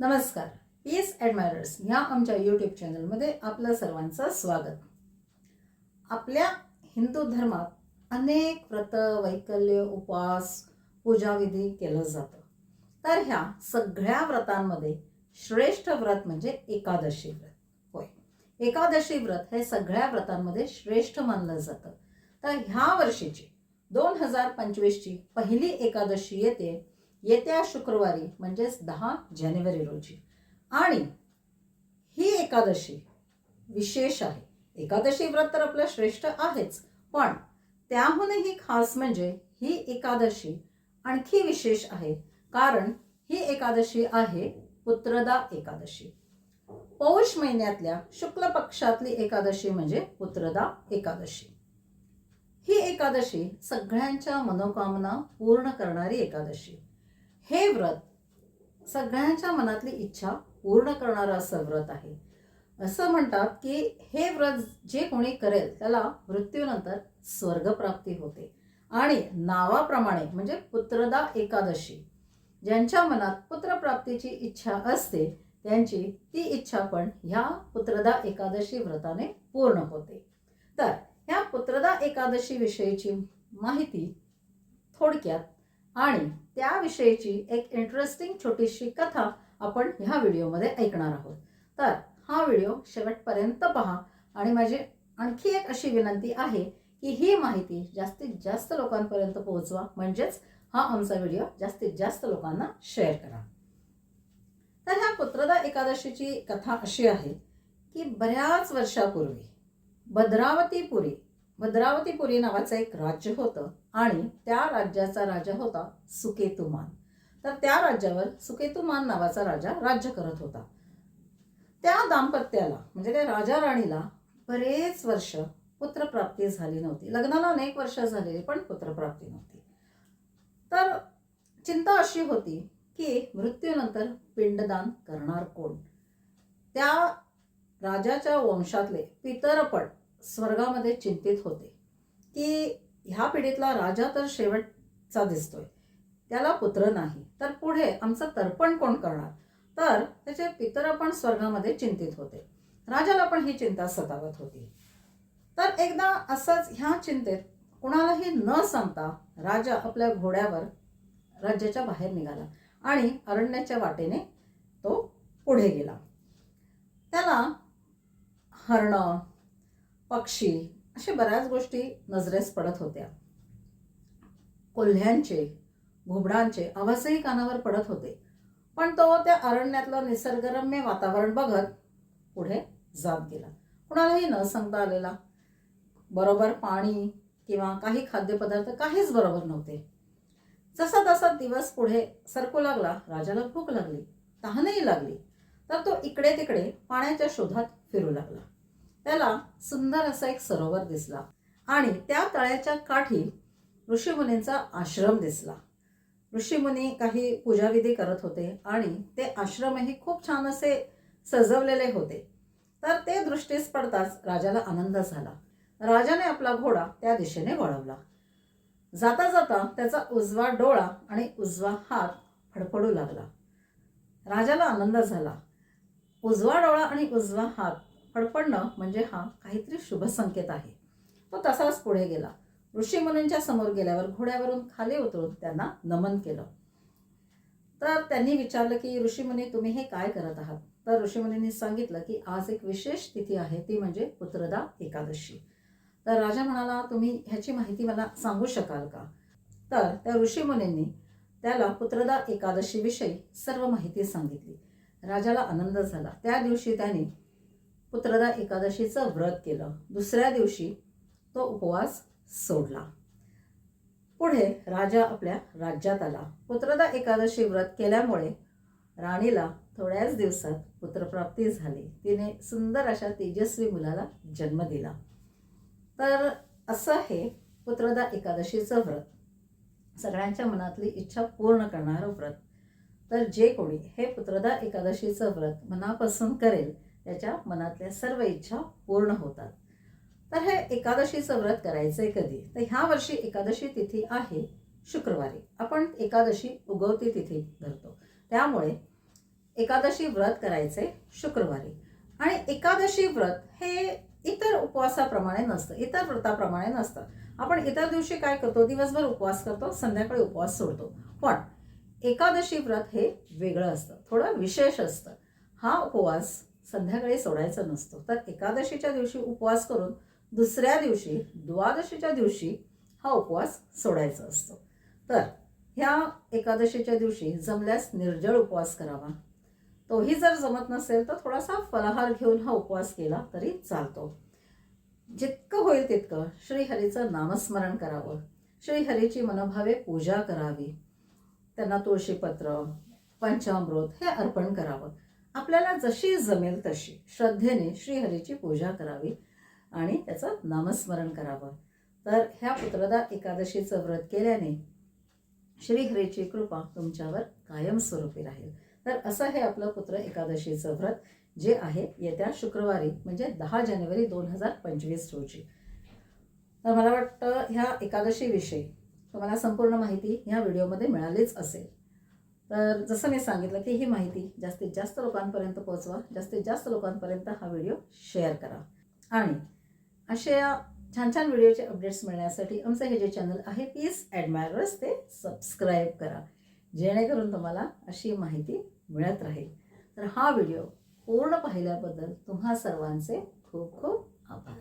नमस्कार. पीस ॲडमायरर्स ह्या आमच्या यूट्यूब चॅनलमध्ये आपलं सर्वांचं स्वागत. आपल्या हिंदू धर्मात अनेक व्रत वैकल्य उपवास पूजाविधी केलं जातं. तर ह्या सगळ्या व्रतांमध्ये श्रेष्ठ व्रत म्हणजे एकादशी व्रत. होय. एकादशी व्रत हे सगळ्या व्रतांमध्ये श्रेष्ठ मानलं जातं. तर ह्या वर्षीची दोन हजार पंचवीसची पहिली एकादशी येते येत्या शुक्रवारी म्हणजेच दहा जानेवारी रोजी. आणि ही एकादशी विशेष आहे. एकादशी व्रत तर आपलं श्रेष्ठ आहेच पण त्याहूनही खास म्हणजे ही एकादशी आणखी विशेष आहे कारण ही एकादशी आहे पुत्रदा एकादशी. पौष महिन्यातल्या शुक्ल पक्षातली एकादशी म्हणजे पुत्रदा एकादशी. ही एकादशी सगळ्यांच्या मनोकामना पूर्ण करणारी एकादशी. हे व्रत सगळ्यांच्या मनातली इच्छा पूर्ण करणारं असं व्रत आहे. असं म्हणतात की हे व्रत जे कोणी करेल त्याला मृत्यूनंतर स्वर्गप्राप्ती होते. आणि नावाप्रमाणे म्हणजे पुत्रदा एकादशी ज्यांच्या मनात पुत्रप्राप्तीची इच्छा असते त्यांची ती इच्छा पण ह्या पुत्रदा एकादशी व्रताने पूर्ण होते. तर ह्या पुत्रदा एकादशी विषयीची माहिती थोडक्यात आणि त्याविषयीची एक इंटरेस्टिंग छोटीशी कथा आपण ह्या व्हिडिओमध्ये ऐकणार आहोत. तर हा व्हिडिओ शेवटपर्यंत पहा आणि माझी आणखी एक अशी विनंती आहे की ही माहिती जास्तीत जास्त लोकांपर्यंत पोहोचवा. म्हणजेच हा आमचा व्हिडिओ जास्तीत जास्त लोकांना शेअर करा. तर ह्या पुत्रदा एकादशीची कथा अशी आहे की बऱ्याच वर्षापूर्वी भद्रावतीपुरी भद्रावतीपुरी नावाचं एक राज्य होतं आणि त्या राज्याचा राजा होता सुकेतुमान. तर त्या राज्यावर सुकेतुमान नावाचा राजा राज्य करत होता. त्या दाम्पत्याला म्हणजे त्या राजा राणीला बरेच वर्ष पुत्रप्राप्ती झाली नव्हती. लग्नाला अनेक वर्ष झालेली पण पुत्रप्राप्ती नव्हती. तर चिंता अशी होती की मृत्यूनंतर पिंडदान करणार कोण? त्या राजाच्या वंशातले पितरपट स्वर्गामध्ये चिंतित होते. की ह्या पिढीतला राजा तर शेवटचा दिसतोय. त्याला पुत्र नाही तर पुढे आमचं तर्पण कोण करणार? तर त्याचे पितर पण स्वर्गामध्ये चिंतित होते. राजाला पण ही चिंता सतावत होती. तर एकदा असंच ह्या चिंतेत कुणालाही न सांगता राजा आपल्या घोड्यावर राज्याच्या बाहेर निघाला आणि अरण्याच्या वाटेने तो पुढे गेला. त्याला हरणं पक्षी अशा बऱ्याच गोष्टी नजरेस पडत होत्या. कोल्ह्यांचे घुबडांचे आवाजही कानावर पडत होते. पण तो त्या अरण्यातलं निसर्गरम्य वातावरण बघत पुढे जात गेला. कुणालाही न सांगता आलेला. बरोबर पाणी किंवा काही खाद्यपदार्थ काहीच बरोबर नव्हते. जसा तसा दिवस पुढे सरकू लागला राजाला भूक लागली तहानही लागली तर तो इकडे तिकडे पाण्याच्या शोधात फिरू लागला. त्याला सुंदर असा एक सरोवर दिसला आणि त्या तळ्याच्या काठी ऋषीमुनींचा आश्रम दिसला. ऋषीमुनी काही पूजाविधी करत होते आणि ते आश्रमही खूप छान असे सजवलेले होते. तर ते दृष्टीस पडताच राजाला आनंद झाला. राजाने आपला घोडा त्या दिशेने वळवला. जाता जाता त्याचा उजवा डोळा आणि उजवा हात फडफडू लागला. राजाला आनंद झाला. उजवा डोळा आणि उजवा हात फडफडणं म्हणजे हा काहीतरी शुभ संकेत आहे. तो तसाच पुढे गेला. ऋषीमुनींच्या समोर गेल्यावर घोड्यावरून खाली उतरून त्यांना नमन केलं. तर त्यांनी विचारलं की ऋषीमुनी तुम्ही हे काय करत आहात? तर ऋषीमुनींनी सांगितलं की आज एक विशेष तिथी आहे ती म्हणजे पुत्रदा एकादशी. तर राजा म्हणाला तुम्ही ह्याची माहिती मला सांगू शकाल का? तर त्या ऋषीमुनींनी त्याला पुत्रदा एकादशीविषयी सर्व माहिती सांगितली. राजाला आनंद झाला. त्या दिवशी त्यांनी पुत्रदा एकादशीचं व्रत केलं. दुसऱ्या दिवशी तो उपवास सोडला. पुढे राजा आपल्या राज्यात आला. पुत्रदा एकादशी व्रत केल्यामुळे राणीला थोड्याच दिवसात पुत्रप्राप्ती झाली. तिने सुंदर अशा तेजस्वी मुलाला जन्म दिला. तर असं हे पुत्रदा एकादशीचं व्रत. सगळ्यांच्या मनातली इच्छा पूर्ण करणारं व्रत. तर जे कोणी हे पुत्रदा एकादशीचं व्रत मनापासून करेल त्याच्या मनातल्या सर्व इच्छा पूर्ण होतात. तर हे एकादशीचं व्रत करायचं आहे कधी? तर ह्या वर्षी एकादशी तिथी आहे शुक्रवारी. आपण एकादशी उगवती तिथी धरतो. त्यामुळे एकादशी व्रत करायचे शुक्रवारी. आणि एकादशी व्रत हे इतर उपवासाप्रमाणे नसतं. इतर व्रताप्रमाणे नसतं. आपण इतर दिवशी काय करतो? दिवसभर उपवास करतो संध्याकाळी उपवास सोडतो. पण एकादशी व्रत हे वेगळं असतं. थोडं विशेष असतं. हा उपवास संध्याकाळी सोडायचा नसतो. तर एकादशीच्या दिवशी उपवास करून दुसऱ्या दिवशी द्वादशीच्या दिवशी हा उपवास सोडायचा असतो. तर ह्या एकादशीच्या दिवशी जमल्यास निर्जळ उपवास करावा. तोही जर जमत नसेल तर थोडासा फलाहार घेऊन हा उपवास केला तरी चालतो. जितकं होईल तितकं श्रीहरीचं नामस्मरण करावं. श्रीहरीची मनोभावे पूजा करावी. त्यांना तुळशीपत्र पंचामृत हे अर्पण करावं. आपल्याला जशी जमेल तशी श्रद्धेने श्रीहरीची पूजा करावी आणि त्याचं नामस्मरण करावं. तर ह्या पुत्रदा एकादशीचं व्रत केल्याने श्रीहरीची कृपा तुमच्यावर कायमस्वरूपी राहील. तर असं हे आपलं पुत्र एकादशीचं व्रत जे आहे येत्या शुक्रवारी म्हणजे दहा जानेवारी दोन हजार पंचवीस रोजी. तर मला वाटतं ह्या एकादशीविषयी तुम्हाला संपूर्ण माहिती ह्या व्हिडिओमध्ये मिळालीच असेल. तर जसं मी सांगितलं की ही माहिती जास्तीत जास्त लोकांपर्यंत पोहोचवा जास्तीत जास्त लोकांपर्यंत हा व्हिडिओ शेअर करा. आणि अशा छान छान व्हिडिओचे अपडेट्स मिळण्यासाठी आमचं हे जे चॅनल आहे पीस ॲडमायरर्स ते सबस्क्राईब करा. जेणेकरून तुम्हाला अशी माहिती मिळत राहील. तर हा व्हिडिओ पूर्ण पाहिल्याबद्दल तुम्हा सर्वांचे खूप खूप आभार.